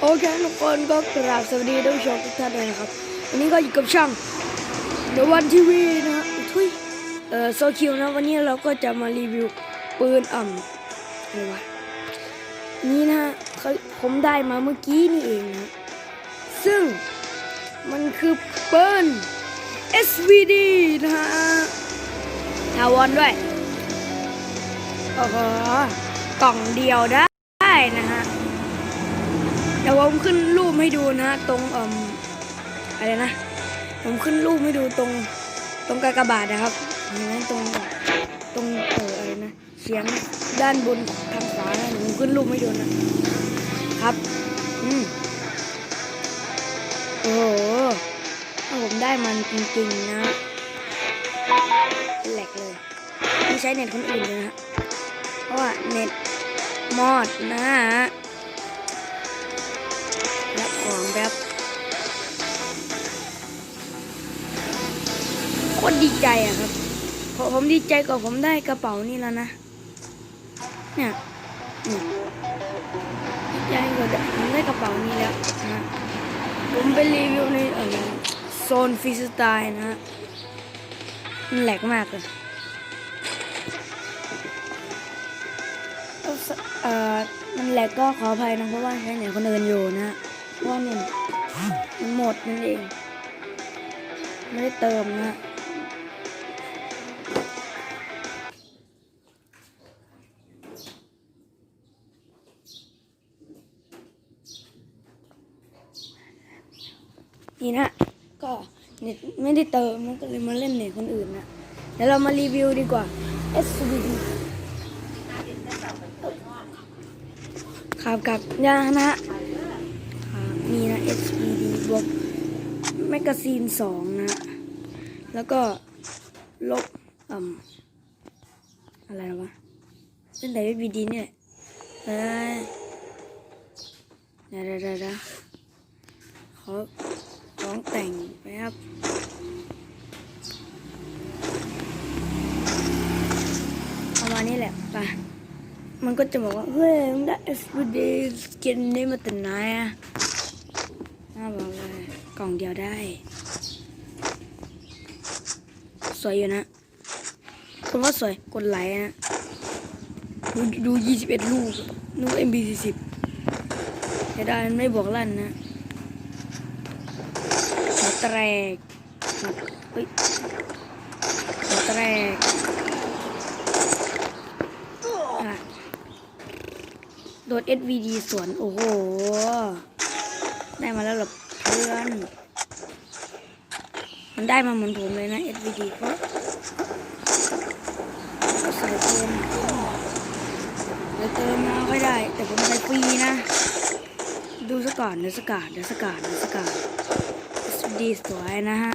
โอเคทุกคนก็กราบสวัสดีท่านผู้ชมทุกท่านเลยนะครับวันนี้ก็อยู่กับช่อง The One TV นะฮะอุ๊ยทุยเอ่อโซคิวนะวันนี้เราก็จะมารีวิวปืนอ่ำอะไรวะนี่นะฮะเขาผมได้มาเมื่อกี้นี่เองนะซึ่งมันคือปืน SVD นะฮะทาวอนด้วยโอ้โหกล่องเดียวได้นะฮะ เดี๋ยวผมขึ้นรูปให้ดูนะฮะตรงเอ่มอะไรนะ ผมขึ้นรูปให้ดูตรงตรงกากบาทนะครับเห็นไหมตรงตรงเอออะไรนะเสียงด้านบนทางขวานะผมขึ้นรูปให้ดูนะครับ อืมโอ้โหถ้าผมได้มันจริงๆนะแหลกเลยไม่ใช้เน็ตคนอื่นเลยนะฮะเพราะว่าเน็ตมอดนะฮะ คตรดีใจอะครับผมผมดีใจกว่าผมได้กระเป๋านี่แล้วนะ เนี่ยดีใจกว่าผมได้กระเป๋านี้แล้วนะผมไปรีวิวในโซนฟรีสไตล์นะมันแหลกมากเลยเอ่อมันแหลกก็ขออภัยนะเพราะว่าใช้เน็ตคนอื่นอยู่นะเพราะว่าเน็ตมันหมดนั่นเอง ไม่ได้เติมนะ นี่นะก็เน็ตไม่ได้เติมมันก็เลยมาเล่นเน็ตคนอื่นนะเดี๋ยวเรามารีวิวดีกว่า SVD ครับครับยานะฮะมีนะ SVD บวกแมกกาซีนสองนะ แล้วก็ลบอ่มอะไรวะเป็นแต่ SVD เนี่ยเอ้ยเดี๋ยวเดี๋ยวเดี๋ยวเดี๋ยวขอ ของแต่งไปครับประมาณนี้แหละไปมันก็จะบอกว่า เฮ้ยมึงได้ SPD สกินนี้มาแต่ไหนอะน่าบอกเลยกล่องเดียวได้ สวยอยู่นะคนว่าสวยกดไลค์นะดูดู 21 ลูกนึกว่า MB 40แต่ได้มันไม่บอกลั่นนะหัว แตกหัวเฮ้ยหัวแตกโดน SVD สวน โอ้โห ได้มาแล้วหรอเพื่อน มันได้มาเหมือนผมเลยนะ SVD ก็ก็ใส่เติมเดี๋ยวเติมมาค่อยได้ แต่ผมใส่ฟรีนะ ดูสักก่อนเดี๋ยวสกาดเดี๋ยวสกาดเดี๋ยวสกา ด SVD สวยนะฮะ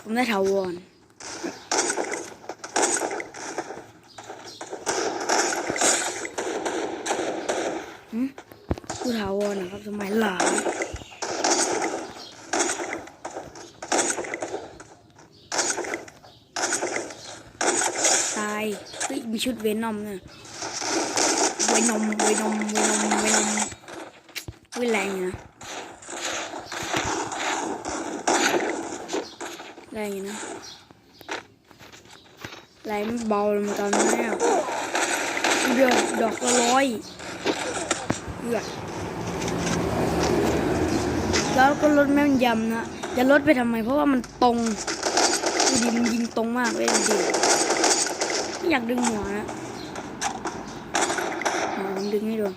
ผมได้ถาวรผู้ถาวรนะครับสมัยหลังตายเฮ้ยมีชุดเวนอมเนี่ยเวนอมเวนอมเวนอมเวนอมเฮ้ยแรงนะ แรงอยู่นะแรงไม่เบาเลยมันตอนนี้เนี่ยเดือดดอกละร้อยเอือแล้วก็ลดแม่นยำนะจะลดไปทำไม เพราะว่ามันตรงดูดิมันยิงตรงมากเลยดูดิไม่อยากดึงหัวนะหัวดึงให้ดู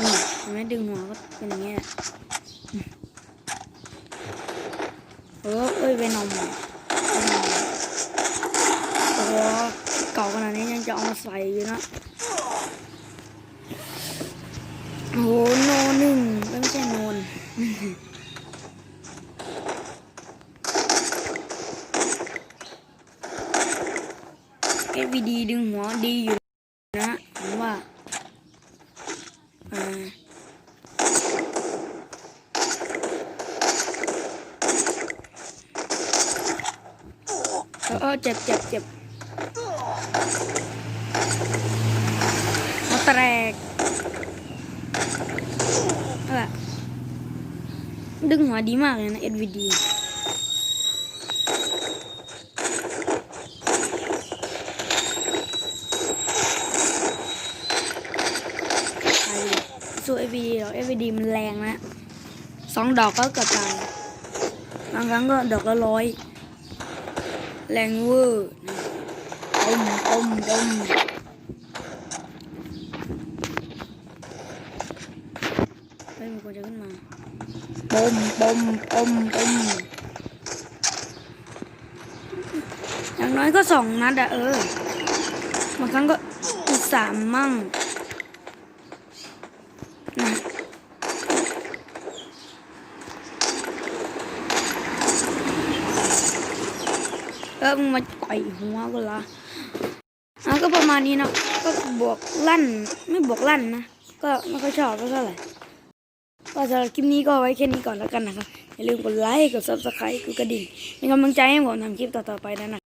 นี่เห็นไหมดึงหัวก็เป็นอย่างเงี้ย เออเอ้ยไปนอมเวนอมโอ้โหเก่าขนาดนี้ยังจะเอามาใส่อยู่นะโอ้โหโนหนึ่งไม่ใช่โนนเอวีดีดึงหัวดีอยู่นะผมว่าอ่าเออเออเจ็บเจ็บเจ็บหัวแตกนั่นแหละดึงหัวดีมากเลยนะ NVD ไปดิสู้ FVD หรอก FVD มันแรงนะสองดอกก็เกือบตายบางครั้งก็ดอกละร้อย แรงเวอร์นะอมอมอมเฮ้ยมันควรจะขึ้นมาปมปมปมปมอย่างน้อยก็สองนัดอะเออ บางครั้งก็อีกสามมั่ง เออมึงมาต่อยหัวกูละอะก็ประมาณนี้เนาะก็บวกลั่นไม่บวกลั่นนะก็ไม่ค่อยชอบเท่าไหร่ก็สำหรับคลิปนี้ก็ไว้แค่นี้ก่อนแล้วกันนะครับอย่าลืมกดไลค์กดซับสไครต์กดกระดิ่งเป็นกำลังใจให้ผมทำคลิปต่อๆไปนะนะ